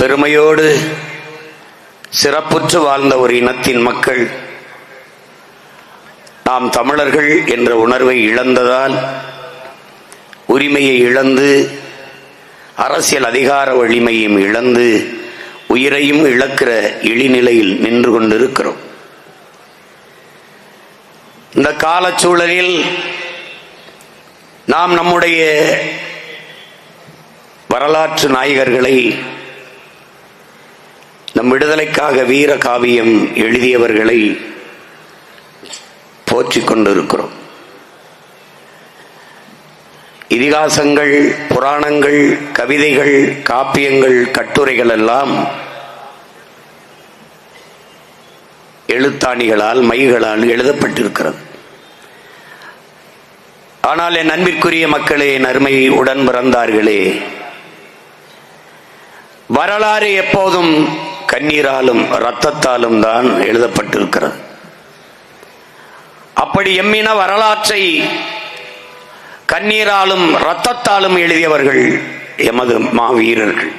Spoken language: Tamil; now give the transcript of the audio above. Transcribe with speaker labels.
Speaker 1: பெருமையோடு சிறப்புற்று வாழ்ந்த ஒரு இனத்தின் மக்கள். நாம் தமிழர்கள் என்ற உணர்வை இழந்ததால் உரிமையை இழந்து அரசியல் அதிகார வலிமையும் இழந்து உயிரையும் இழக்கிற இழிநிலையில் நின்று கொண்டிருக்கிறோம். இந்த காலச்சூழலில் நாம் நம்முடைய வரலாற்று நாயகர்களை நம் விடுதலைக்காக வீர காவியம் எழுதியவர்களை போற்றிக் கொண்டிருக்கிறோம். இதிகாசங்கள் புராணங்கள் கவிதைகள் காப்பியங்கள் கட்டுரைகள் எல்லாம் எழுத்தாணிகளால் மைகளால் எழுதப்பட்டிருக்கிறது. ஆனால் என் அன்பிற்குரிய மக்களே என் உடன் பிறந்தார்களே வரலாறு எப்போதும் கண்ணீராலும் இரத்தத்தாலும் தான் எழுதப்பட்டிருக்கிறது. அப்படி எம்மின வரலாற்றை கண்ணீராலும் இரத்தத்தாலும் எழுதியவர்கள் எமது மாவீரர்கள்.